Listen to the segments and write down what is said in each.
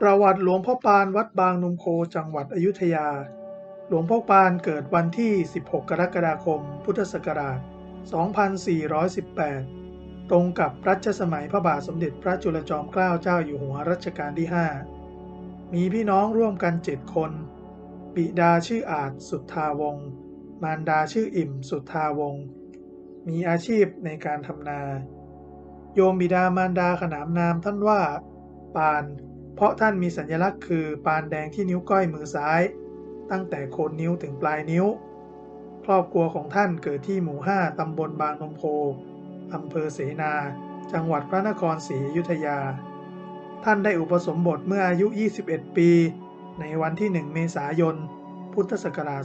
ประวัติหลวงพ่อปานวัดบางนมโคจังหวัดอยุธยา หลวงพ่อปานเกิดวันที่ 16 กรกฎาคม พุทธศักราช 2418 ตรงกับรัชสมัยพระบาทสมเด็จพระจุลจอมเกล้าเจ้าอยู่หัวรัชกาลที่ 5 มีพี่น้องร่วมกันเจ็ดคน บิดาชื่ออาจสุทธาวงศ์ มารดาชื่ออิ่มสุทธาวงศ์ มีอาชีพในการทำนา โยมบิดามารดาขนามนามท่านว่า ปาน เพราะท่านมีสัญลักษณ์คือปานแดงที่นิ้วก้อยมือซ้าย ตั้งแต่โคนนิ้วถึงปลายนิ้ว ครอบครัวของท่านเกิดที่หมู่ 5 ตำบลบางนมโพอำเภอเสนา จังหวัดพระนครศรีอยุธยา ท่านได้อุปสมบทเมื่ออายุ 21 ปี ในวันที่ 1 เมษายน พุทธศักราช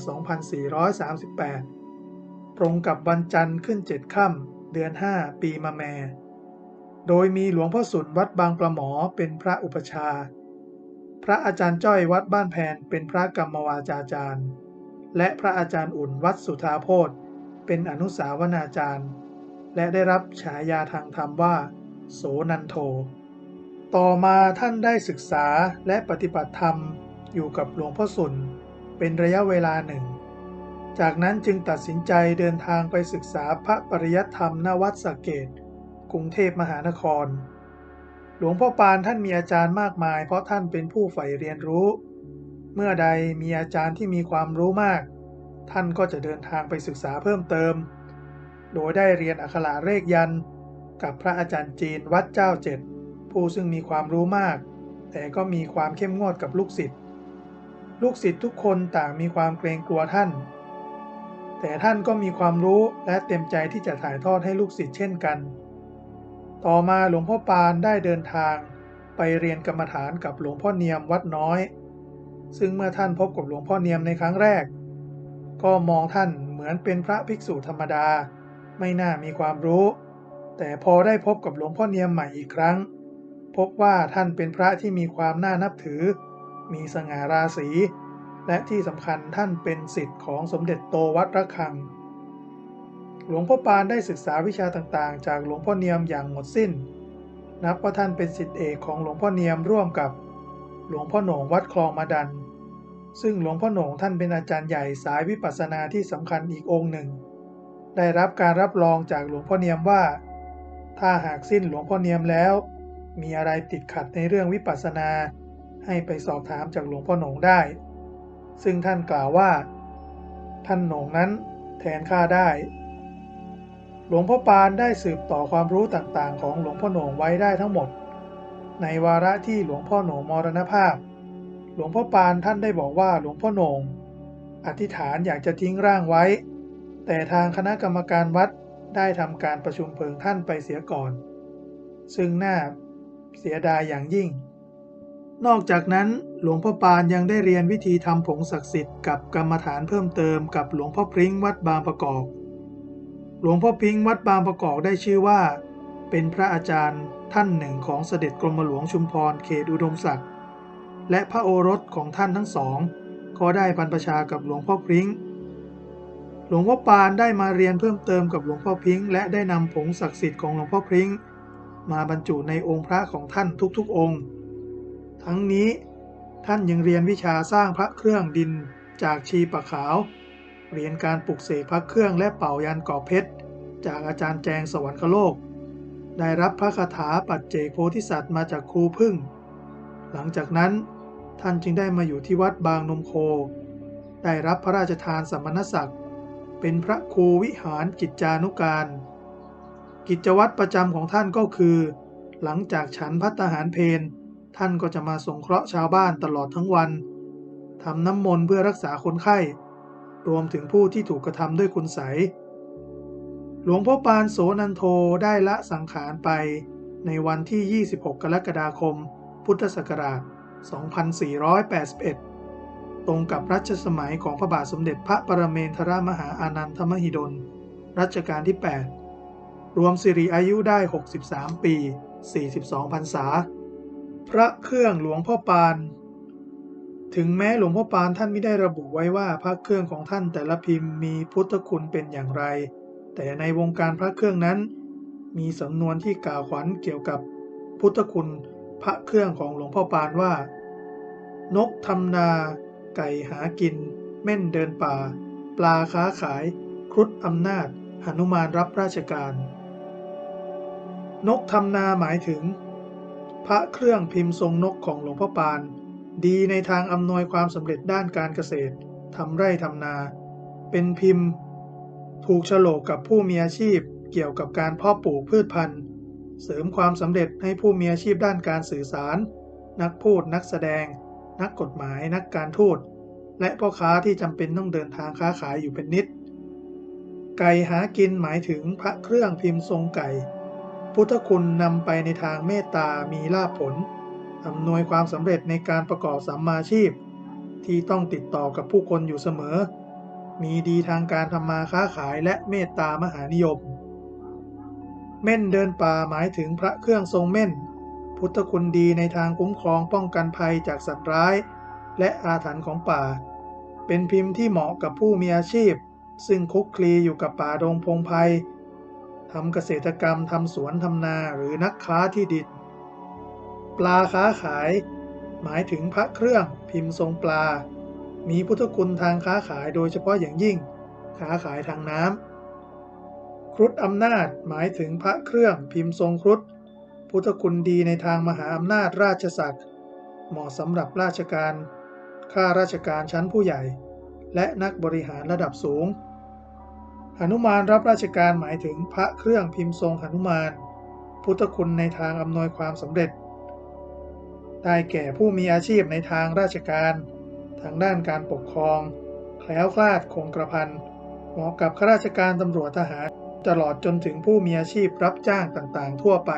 2438 ตรงกับวันจันทร์ขึ้น 7 ค่ำเดือน 5 ปีมะแม่ โดยมีหลวงพ่อสุนวัดบางประหมอเป็นพระอุปชา พระอาจารย์จ้อยวัดบ้านแพนเป็นพระกรรมวาจาจารย์ และพระอาจารย์อุ่นวัดสุธาโพธเป็นอนุสาวนาจารย์ และได้รับฉายาทางธรรมว่า โสนันโท ต่อมาท่านได้ศึกษาและปฏิบัติธรรมอยู่กับหลวงพ่อสุนเป็นระยะเวลาหนึ่ง จากนั้นจึงตัดสินใจเดินทางไปศึกษาพระปริยัติธรรมณวัดสเกต รุงเทพมหานคร หลวงพ่อปานท่านมีอาจารย์มากมาย เพราะท่านเป็นผู้ใฝ่เรียนรู้ เมื่อใดมีอาจารย์ที่มีความรู้มาก ท่านก็จะเดินทางไปศึกษาเพิ่มเติม โดยได้เรียนอักขระเลขยัน กับพระอาจารย์จีนวัดเจ้าเจ็ดผู้ซึ่งมีความรู้มาก แต่ก็มีความเข้มงวดกับลูกศิษย์ลูกศิษย์ทุกคนต่างมีความเกรงกลัวท่าน แต่ท่านก็มีความรู้และเต็มใจที่จะถ่ายทอดให้ลูกศิษย์เช่นกัน ต่อมาหลวงพ่อปานได้เดินทางไปเรียนกรรมฐานกับหลวงพ่อเนียมวัดน้อย ซึ่งเมื่อท่านพบกับหลวงพ่อเนียมในครั้งแรก ก็มองท่านเหมือนเป็นพระภิกษุธรรมดา ไม่น่ามีความรู้ แต่พอได้พบกับหลวงพ่อเนียมใหม่อีกครั้ง พบว่าท่านเป็นพระที่มีความน่านับถือ มีสง่าราศีและที่สำคัญท่านเป็นศิษย์ของสมเด็จโตวัดระฆัง หลวงพ่อปานได้ศึกษาวิชาต่างๆ จากหลวงพ่อเนียมอย่างหมดสิ้น นับว่าท่านเป็นศิษย์เอกของหลวงพ่อเนียมร่วมกับหลวงพ่อหนงวัดคลองมาดัน ซึ่งหลวงพ่อหนงท่านเป็นอาจารย์ใหญ่สายวิปัสสนาที่สำคัญอีกองค์หนึ่ง ได้รับการรับรองจากหลวงพ่อเนียมว่า ถ้าหากสิ้นหลวงพ่อเนียมแล้ว มีอะไรติดขัดในเรื่องวิปัสสนา ให้ไปสอบถามจากหลวงพ่อหนงได้ ซึ่งท่านกล่าวว่า ท่านหนงนั้นแทนข้าได้ หลวงพ่อปานได้สืบต่อความรู้ต่างๆ ของหลวงพ่อโหน่งไว้ได้ทั้งหมด ในวาระที่หลวงพ่อโหน่งมรณภาพ หลวงพ่อปานท่านได้บอกว่าหลวงพ่อโหน่งอธิษฐานอยากจะทิ้งร่างไว้ แต่ทางคณะกรรมการวัดได้ทำการประชุมเพลิงท่านไปเสียก่อน ซึ่งน่าเสียดายอย่างยิ่ง นอกจากนั้นหลวงพ่อปานยังได้เรียนวิธีทำผงศักดิ์สิทธิ์กับกรรมฐานเพิ่มเติมกับหลวงพ่อพริ้งวัดบางประกอบ หลวงพ่อพิงวัดบางประกอบได้ชื่อว่า เป็นพระอาจารย์ท่านหนึ่งของเสด็จกรมหลวงชุมพรเขตอุดมศักดิ์และพระโอรสของท่านทั้งสองก็ได้บรรพชากับหลวงพ่อพิงหลวงพ่อปานได้มาเรียนเพิ่มเติมกับหลวงพ่อพิงและได้นำผงศักดิ์สิทธิ์ของหลวงพ่อพิงมาบรรจุในองค์พระของท่านทุกๆองค์ ทั้งนี้ท่านยังเรียนวิชาสร้างพระเครื่องดินจากชีปะขาว เรียนการปลุกเสกพระเครื่องและเป่ายันกรอบเพชร จากอาจารย์แจงสวรรคโลก ได้รับพระคาถาปัจเจกโพธิสัตว์มาจากครูพึ่ง หลังจากนั้นท่านจึงได้มาอยู่ที่วัดบางนมโค ได้รับพระราชทานสมณศักดิ์ เป็นพระครูวิหารกิจจานุการ กิจวัตรประจำของท่านก็คือ หลังจากฉันพัตหารเพนท่านก็จะมาสงเคราะห์ชาวบ้านตลอดทั้งวันทำน้ำมนต์เพื่อรักษาคนไข้ รวมถึงผู้ที่ถูกกระทำด้วยคุณใสยหลวงพ่อปานโสนันโทได้ละสังขารไปในวันที่ 26 กรกฎาคม พุทธศักราช 2481 ตรงกับรัชสมัยของพระบาทสมเด็จพระปรเมนทรมหาอานันทมหิดล รัชกาลที่ 8 รวมสิริอายุได้ 63 ปี 42 พรรษา พระเครื่องหลวงพ่อปาน ถึงแม้หลวงพ่อปานท่านไม่ได้ระบุไว้ว่าพระเครื่องของท่านแต่ละพิมพ์มีพุทธคุณเป็นอย่างไร แต่ในวงการพระเครื่องนั้น มีสำนวนที่กล่าวขวัญเกี่ยวกับพุทธคุณพระเครื่องของหลวงพ่อปานว่า นกทำนา ไก่หากิน เม่นเดินป่า ปลาค้าขาย ครุฑอำนาจหนุมานรับราชการ นกทำนาหมายถึง พระเครื่องพิมพ์ทรงนกของหลวงพ่อปาน ดีในทางอำนวยความสำเร็จด้านการเกษตรทำไร่ทำนา เป็นพิมพ์ ถูกโฉลกกับผู้มีอาชีพเกี่ยวกับการเพาะปลูกพืชพันธุ์ เสริมความสำเร็จให้ผู้มีอาชีพด้านการสื่อสาร นักพูดนักแสดง นักกฎหมายนักการทูตและพ่อค้าที่จำเป็นต้องเดินทางค้าขายอยู่เป็นนิด ไก่หากินหมายถึงพระเครื่องพิมพ์ทรงไก่ พุทธคุณนำไปในทางเมตตามีลาภผล อำนวยความสำเร็จในการประกอบสัมมาชีพ ที่ต้องติดต่อกับผู้คนอยู่เสมอ มีดีทางการทำมาค้าขายและเมตตามหานิยม เม่นเดินป่าหมายถึงพระเครื่องทรงเม่น พุทธคุณดีในทางคุ้มครองป้องกันภัยจากสัตว์ร้าย และอาถรรพ์ของป่า เป็นพิมพ์ที่เหมาะกับผู้มีอาชีพ ซึ่งคุกคลีอยู่กับป่าดงพงไพรทำเกษตรกรรมทำสวนทำนาหรือนักค้าที่ดิน ปลาค้าขาย หมายถึงพระเครื่องพิมพ์ทรงปลา มีพุทธคุณทางค้าขายโดยเฉพาะอย่างยิ่ง ค้าขายทางน้ำครุฑอำนาจหมายถึงพระเครื่องพิมพ์ทรงครุฑพุทธคุณดีในทางมหาอำนาจราชสักดิ์เหมาะสำหรับราชการ ข้าราชการชั้นผู้ใหญ่ และนักบริหารระดับสูงหนุมานรับราชการหมายถึงพระเครื่องพิมพ์ทรงหนุมาน พุทธคุณในทางอำนวยความสำเร็จ ได้แก่ผู้มีอาชีพในทางราชการ ทางด้านการปกครอง แคล้วคลาดคงกระพันเหมาะกับข้าราชการตำรวจทหาร ตลอดจนถึงผู้มีอาชีพรับจ้างต่างๆ ทั่วไป